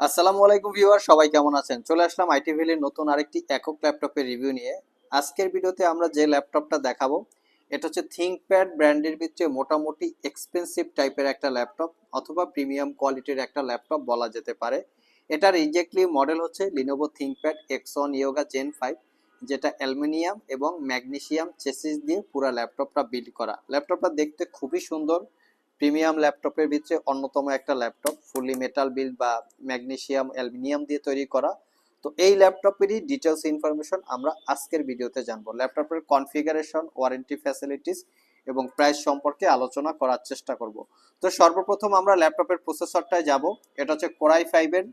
আসসালামু আলাইকুম ভিউয়ার, সবাই কেমন আছেন? চলে আসলাম আইটি ভ্যালির নতুন আরেকটি একক ল্যাপটপের রিভিউ নিয়ে। আজকের ভিডিওতে আমরা যে ল্যাপটপটা দেখাবো, এটা হচ্ছে থিঙ্কপ্যাড ব্র্যান্ডের ভিতরে মোটামুটি এক্সপেন্সিভ টাইপের একটা ল্যাপটপ অথবা প্রিমিয়াম কোয়ালিটির একটা ল্যাপটপ বলা যেতে পারে। এটার এক্স্যাক্টলি মডেল হচ্ছে Lenovo ThinkPad X one Yoga gen five যেটা অ্যালুমিনিয়াম এবং ম্যাগনেসিয়াম চেসিস দিয়ে পুরো ল্যাপটপটা বিল্ড করা। ল্যাপটপটা দেখতে খুবই সুন্দর প্রিমিয়াম ল্যাপটপের ভিতরে অন্যতম একটা ল্যাপটপ ফুলি মেটাল বিল্ড বা ম্যাগনেশিয়াম অ্যালুমিনিয়াম দিয়ে তৈরি করা। তো এই ল্যাপটপেরই ডিটেলস ইনফরমেশন আমরা আজকের ভিডিওতে জানব। ল্যাপটপের কনফিগারেশন ওয়ারেন্টি ফ্যাসিলিটিস এবং প্রাইস সম্পর্কে আলোচনা করার চেষ্টা করব। তো সর্বপ্রথম আমরা ল্যাপটপের প্রসেসরটায় যাব। এটা হচ্ছে কোরাই ফাইভের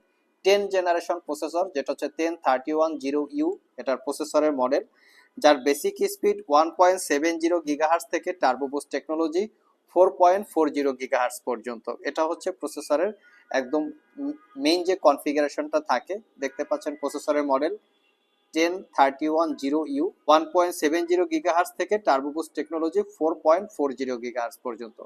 টেন জেনারেশন প্রসেসর যেটা হচ্ছে ten thirty one zero U এটার প্রসেসরের মডেল যার basic speed one point seven zero gigahertz থেকে turbo boost technology four point four zero gigahertz পর্যন্ত। এটা হচ্ছে প্রসেসরের একদম মেইন যে কনফিগারেশনটা থাকে, দেখতে পাচ্ছেন প্রসেসরের model ten thirty one zero U one point seven zero gigahertz থেকে turbo boost technology four point four zero gigahertz পর্যন্ত।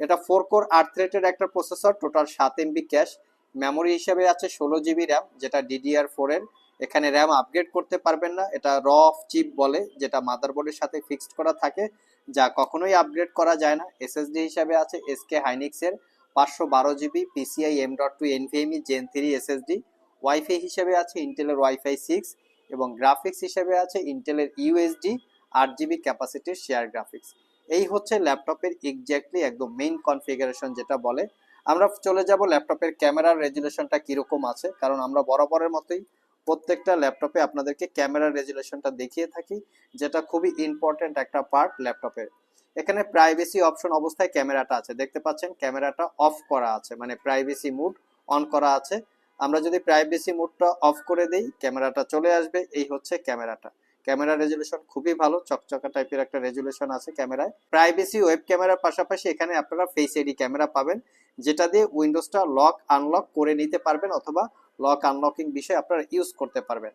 এটা ফোর কোর আট থ্রেটের একটা প্রসেসর টোটাল সাত এমবি ক্যাশ মেমোরি হিসেবে আছে ষোলো জিবি র্যাম যেটা ডিডিআর ফোর এর এখানে র্যাম আপগ্রেড করতে পারবেন না। এটা র অফ চিপ বলে, যেটা মাদারবোর্ডের সাথে ফিক্সড করা থাকে, যা কখনোই আপগ্রেড করা যায় না। এসএসডি হিসাবে আছে এসকে হাইনিক্সের পাঁচশো বারো GB PCIe M dot two NVMe gen three SSD WiFi হিসেবে আছে ইন্টেলের ওয়াইফাই সিক্স এবং গ্রাফিক্স হিসেবে আছে ইন্টেলের ইউএসডি আট জিবি ক্যাপাসিটির শেয়ার গ্রাফিক্স এই হচ্ছে ল্যাপটপের এক্স্যাক্টলি একদম মেইন কনফিগারেশন যেটা বলে। আমরা চলে যাব ল্যাপটপের ক্যামেরার রেজুলেশনটা কীরকম আছে, কারণ আমরা বরাবরের মতোই প্রত্যেকটা ল্যাপটপে আপনাদেরকে ক্যামেরা রেজুলেশনটা দেখিয়ে থাকি, যেটা খুবই ইম্পর্টেন্ট একটা পার্ট ল্যাপটপের। এখানে প্রাইভেসি অপশন অবস্থায় ক্যামেরাটা আছে, দেখতে পাচ্ছেন ক্যামেরাটা অফ করা আছে মানে প্রাইভেসি মুড অন করা আছে। আমরা যদি প্রাইভেসি মুডটা অফ করে দেই, ক্যামেরাটা চলে আসবে, এই হচ্ছে ক্যামেরাটা। ক্যামেরা রেজুলেশন খুবই ভালো, চকচকা টাইপের একটা রেজুলেশন আছে ক্যামেরায়। প্রাইভেসি ওয়েব ক্যামেরার পাশাপাশি এখানে আপনারা ফেস এডি ক্যামেরা পাবেন, যেটা দিয়ে উইন্ডোজটা লক আনলক করে নিতে পারবেন অথবা লক আনলকিং বিষয় আপনারা ইউজ করতে পারবেন।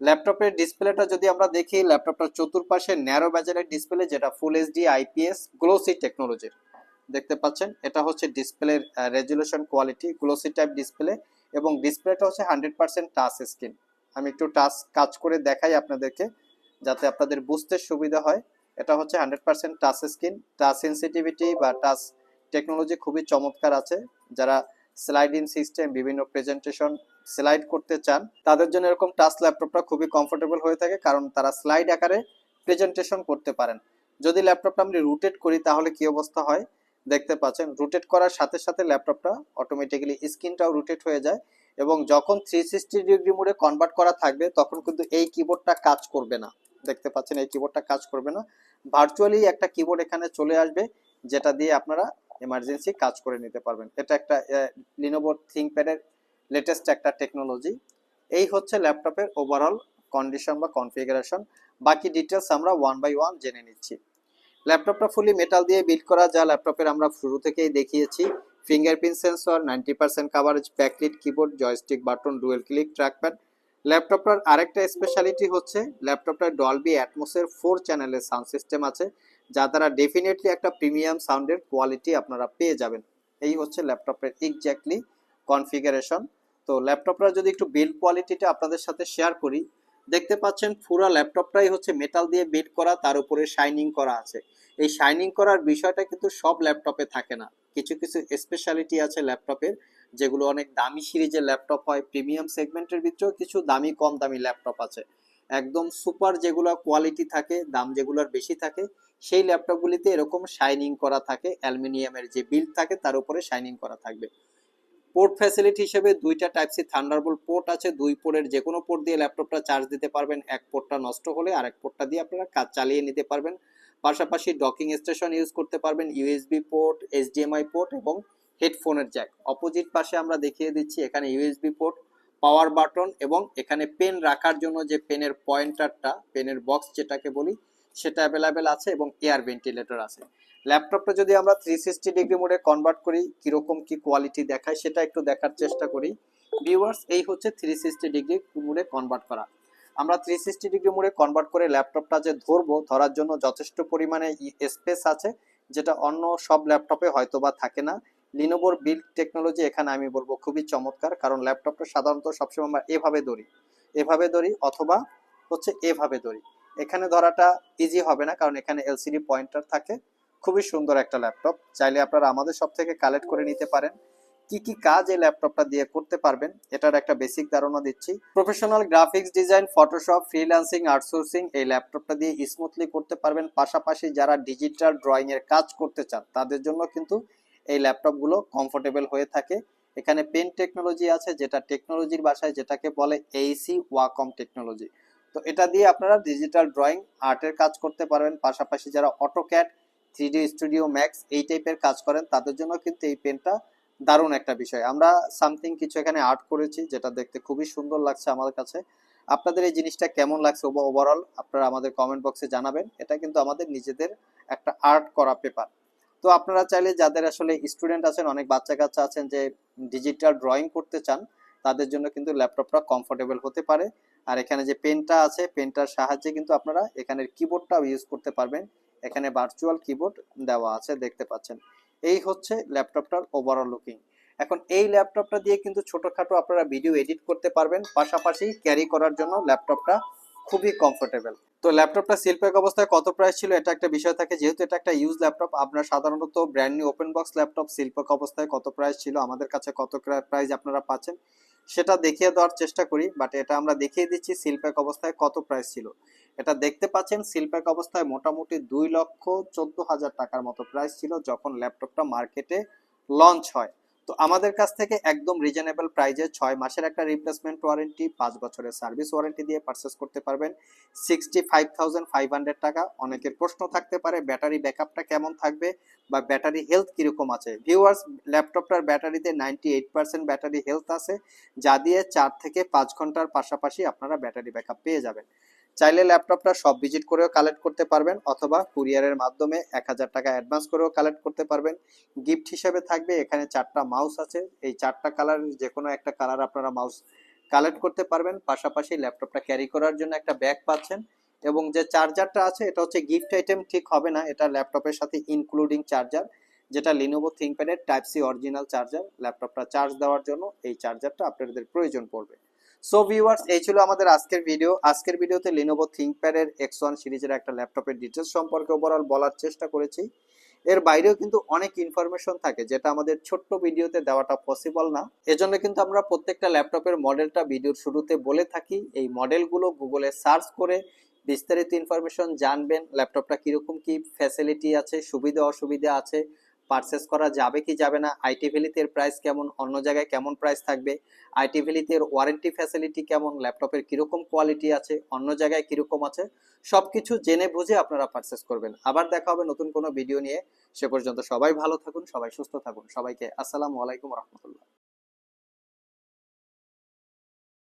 ল্যাপটপের ডিসপ্লেটা যদি আমরা দেখি ল্যাপটপটার চতুর্পাশে ন্যারো ব্যাজারের ডিসপ্লে যেটা ফুল এইচডি আইপিএস গ্লোসি টেকনোলজির দেখতে পাচ্ছেন, এটা হচ্ছে ডিসপ্লের resolution quality glossy type display এবং ডিসপ্লেটা হচ্ছে হান্ড্রেড পার্সেন্ট টাচ স্ক্রিন আমি একটু টাচ কাজ করে দেখাই আপনাদেরকে, যাতে আপনাদের বুঝতে সুবিধা হয়। এটা হচ্ছে hundred percent touch screen. Touch sensitivity বা টাচ টেকনোলজি খুবই চমৎকার আছে। যারা স্লাইডিং সিস্টেম বিভিন্ন প্রেজেন্টেশন স্লাইড করতে চান, তাদের জন্য এরকম টাচ ল্যাপটপটা খুবই কমফোর্টেবল হয়ে থাকে, কারণ তারা স্লাইড আকারে প্রেজেন্টেশন করতে পারেন। যদি ল্যাপটপটা আমি রুটেট করি, তাহলে কি অবস্থা হয়? দেখতে পাচ্ছেন রুটেট করার সাথে সাথে ল্যাপটপটা অটোমেটিক্যালি স্ক্রিনটাও রুটেট হয়ে যায়। এবং যখন থ্রি সিক্সটি ডিগ্রি মোডে কনভার্ট করা থাকবে, তখন কিন্তু এই কিবোর্ডটা কাজ করবে না। দেখতে পাচ্ছেন, এই কিবোর্ডটা কাজ করবে না। ভার্চুয়ালি একটা কিবোর্ড এখানে চলে আসবে, যেটা দিয়ে আপনারা এমার্জেন্সি কাজ করে নিতে পারবেন। এটা একটা লিনোভো থিঙ্কপ্যাডের লেটেস্ট একটা টেকনোলজি এই হচ্ছে ল্যাপটপের ওভারঅল কন্ডিশন বা কনফিগারেশন বাকি ডিটেলস আমরা ওয়ান বাই ওয়ান জেনে নিচ্ছি। ল্যাপটপটা ফুলি মেটাল দিয়ে বিল্ড করা, যা ল্যাপটপের আমরা শুরু থেকেই দেখিয়েছি। Fingerprint sensor ninety percent coverage backlit keyboard joystick button dual click trackpad ল্যাপটপটার আরেকটা স্পেশালিটি হচ্ছে ল্যাপটপটার ডলবি অ্যাটমোসের ফোর চ্যানেলের সাউন্ড সিস্টেম আছে, যা দ্বারা ডেফিনেটলি একটা প্রিমিয়াম সাউন্ডের কোয়ালিটি আপনারা পেয়ে যাবেন। এই হচ্ছে ল্যাপটপের এক্স্যাক্টলি কনফিগারেশন তো ল্যাপটপটা যদি একটু বিল্ড কোয়ালিটিটা আপনাদের সাথে শেয়ার করি, দেখতে পাচ্ছেন পুরো ল্যাপটপটাই হচ্ছে মেটাল দিয়ে বিল্ড করা, তার উপরে শাইনিং করা আছে। এই শাইনিং করার বিষয়টা কিন্তু সব ল্যাপটপে থাকে না। কিছু কিছু স্পেশালিটি আছে ল্যাপটপের যেগুলো অনেক দামি সিরিজের ল্যাপটপ হয় প্রিমিয়াম সেগমেন্টের ভিতরেও কিছু দামি, কম দামি ল্যাপটপ আছে। একদম সুপার যেগুলো কোয়ালিটি থাকে, দাম যেগুলোর বেশি থাকে, সেই ল্যাপটপগুলিতে এরকম শাইনিং করা থাকে, অ্যালুমিনিয়ামের যে বিল্ড থাকে, তার উপরে শাইনিং করা থাকবে। পোর্ট ফ্যাসিলিটি হিসেবে দুইটা টাইপ সি পোর্ট আছে, দুই পোর্টের যে কোনো পোর্ট দিয়ে ল্যাপটপটা চার্জ দিতে পারবেন, এক পোর্টটা নষ্ট হলে আরেক পোর্টটা দিয়ে আপনারা কাজ চালিয়ে নিতে পারবেন। পাশাপাশি ডকিং স্টেশন ইউজ করতে পারবেন ইউএসবি পোর্ট এইচডিএমআই পোর্ট এবং হেডফোনের জ্যাক অপোজিট পাশে আমরা দেখিয়ে দিচ্ছি এখানে ইউএসবি পোর্ট পাওয়ার বাটন এবং এখানে পেন রাখার জন্য যে পেনের পয়েন্টারটা পেনের বক্স যেটাকে বলি, সেটা অ্যাভেলেবেল আছে এবং এয়ার ভেন্টিলেটর আছে। ল্যাপটপটা যদি আমরা থ্রি সিক্সটি ডিগ্রি মোডে কনভার্ট করি, কীরকম কি কোয়ালিটি দেখায় সেটা একটু দেখার চেষ্টা করি। ভিউয়ার্স এই হচ্ছে থ্রি সিক্সটি ডিগ্রি মোডে কনভার্ট করা। আমরা থ্রি সিক্সটি ডিগ্রি মোডে কনভার্ট করে ল্যাপটপটা যে ধরবো, ধরার জন্য যথেষ্ট পরিমাণে স্পেস আছে, যেটা অন্য সব ল্যাপটপে হয়তো বা থাকে না। লিনোভোর বিল্ড টেকনোলজি এখানে আমি বলব খুবই চমৎকার, কারণ ল্যাপটপটা সাধারণত সবসময় আমরা এভাবে ধরি। এভাবে ধরি অথবা হচ্ছে এভাবে ধরি। এখানে ধরাটা ইজি হবে না, কারণ এখানে এলসিডি পয়েন্টার থাকে। খুবই সুন্দর একটা ল্যাপটপ চাইলে আপনারা আমাদের সব থেকে কালেক্ট করে নিতে পারেন। কি কি কাজ এই ল্যাপটপটা দিয়ে করতে পারবেন, এটার একটা বেসিক ধারণা দিচ্ছি। Professional graphics design Photoshop freelancing outsourcing এই ল্যাপটপটা দিয়ে স্মুথলি করতে পারবেন। পাশাপাশি যারা ডিজিটাল ড্রয়িং এর কাজ করতে চান, তাদের জন্য কিন্তু এই ল্যাপটপগুলো কমফোর্টেবল হয়ে থাকে। এখানে পেন টেকনোলজি আছে, যেটা টেকনোলজির ভাষায় যেটাকে বলে এইসি ওয়াকম টেকনোলজি তো এটা দিয়ে আপনারা ডিজিটাল ড্রয়িং আর্টের কাজ করতে পারবেন। পাশাপাশি যারা অটোক্যাড থ্রি স্টুডিও ম্যাক্স এই টাইপের কাজ করেন, তাদের জন্য কিন্তু এই পেনটা দারুণ একটা বিষয়। আমরা সামথিং কিছু এখানে আর্ট করেছি যেটা দেখতে খুবই সুন্দর লাগছে আমাদের কাছে। আপনাদের এই জিনিসটা কেমন লাগছে ওভারঅল আপনারা আমাদের কমেন্ট বক্সে জানাবেন। এটা কিন্তু আমাদের নিজেদের একটা আর্ট করা পেপার তো আপনারা চাইলে যাদের আসলে স্টুডেন্ট আছেন, অনেক বাচ্চা কাচ্চা আছেন যে ডিজিটাল ড্রয়িং করতে চান, তাদের জন্য কিন্তু ল্যাপটপটা কমফোর্টেবল হতে পারে। আর এখানে যে পেনটা আছে পেনটার সাহায্যে কিন্তু আপনারা এখানের কিবোর্ডটাও ইউজ করতে পারবেন। এখানে ভার্চুয়াল কিবোর্ড দেওয়া আছে, দেখতে পাচ্ছেন। এই হচ্ছে ল্যাপটপটার ওভারঅল লুকিং এখন এই ল্যাপটপটা দিয়ে কিন্তু ছোটখাটো আপনারা ভিডিও এডিট করতে পারবেন, পাশাপাশি ক্যারি করার জন্য ল্যাপটপটা খুবই কমফোর্টেবল তো ল্যাপটপটা শিল্পের অবস্থায় কত প্রাইস ছিল এটা একটা বিষয় থাকে, যেহেতু এটা একটা ইউজ ল্যাপটপ, আপনার সাধারণত brand new open box laptop শিল্পক অবস্থায় কত প্রাইস ছিল, আমাদের কাছে কত প্রাইস আপনারা পাচ্ছেন সেটা দেখিয়ে দেওয়ার চেষ্টা করি বাট এটা আমরা দেখিয়ে দিচ্ছি সিলপ্যাক অবস্থায় কত প্রাইস ছিল। এটা দেখতে পাচ্ছেন সিলপ্যাক অবস্থায় মোটামুটি দুই লক্ষ চোদ্দ হাজার টাকার মতো প্রাইস ছিল যখন ল্যাপটপটা মার্কেটে লঞ্চ হয়। তো আমাদের কাছ থেকে একদম রিজনেবল প্রাইজে ছয় মাসের একটা রিপ্লেসমেন্ট ওয়ারেন্টি পাঁচ বছরের সার্ভিস ওয়ারেন্টি দিয়ে পারচেস করতে পারবেন। Sixty five thousand five hundred টাকা। অনেকের প্রশ্ন থাকতে পারে ব্যাটারি ব্যাকআপটা কেমন থাকবে বা ব্যাটারি হেলথ কীরকম আছে? ভিউয়ার্স ল্যাপটপটার ব্যাটারিতে ninety eight percent battery health আছে। যা দিয়ে চার থেকে পাঁচ ঘণ্টার পাশাপাশি আপনারা ব্যাটারি ব্যাকআপ পেয়ে যাবেন। চাইলে ল্যাপটপটা সব ভিজিট করেও কালেক্ট করতে পারবেন, অথবা কুরিয়ারের মাধ্যমে এক হাজার টাকা অ্যাডভান্স করেও কালেক্ট করতে পারবেন। গিফট হিসেবে থাকবে এখানে চারটা মাউস আছে। এই চারটা কালার যে কোনো একটা কালার আপনারা মাউস কালেক্ট করতে পারবেন। পাশাপাশি ল্যাপটপটা ক্যারি করার জন্য একটা ব্যাগ পাচ্ছেন। এবং যে চার্জারটা আছে, এটা হচ্ছে গিফট আইটেম, ঠিক হবে না। এটা ল্যাপটপের সাথে ইনক্লুডিং চার্জার, যেটা লিনোভো থিঙ্কপ্যাডের টাইপ সি অরিজিনাল চার্জার। ল্যাপটপটা চার্জ দেওয়ার জন্য এই চার্জারটা আপনাদের প্রয়োজন পড়বে। সো ভিউয়ার্স এই ছিল আমাদের আজকের ভিডিও আজকের ভিডিওতে লিনোভো থিঙ্কপ্যাড এর এক্স ওয়ান সিরিজের একটা ল্যাপটপের ডিটেলস সম্পর্কে ওভারঅল বলার চেষ্টা করেছি। এর বাইরেও কিন্তু অনেক ইনফরমেশন থাকে, যেটা আমাদের ছোট্ট ভিডিওতে দেওয়াটা পসিবল না। এজন্য কিন্তু আমরা প্রত্যেকটা ল্যাপটপের মডেলটা ভিডিওর শুরুতে বলে থাকি। এই মডেলগুলো গুগলে সার্চ করে বিস্তারিত ইনফরমেশন জানবেন, ল্যাপটপটা কীরকম কি ফ্যাসিলিটি আছে সুবিধা অসুবিধা আছে। পারচেস করা যাবে কি যাবে না আইটি ভ্যালিতে এর প্রাইস কেমন, অন্য জায়গায় কেমন প্রাইস থাকবে আইটি ভ্যালিতে এর ওয়ারেন্টি ফ্যাসিলিটি কেমন ল্যাপটপের কীরকম কোয়ালিটি আছে, অন্য জায়গায় কীরকম আছে, সবকিছু জেনে বুঝে আপনারা পারচেস করবেন। আবার দেখা হবে নতুন কোনো ভিডিও নিয়ে। সে পর্যন্ত সবাই ভালো থাকুন, সবাই সুস্থ থাকুন। সবাইকে আসসালামু আলাইকুম রহমতুল্লাহ।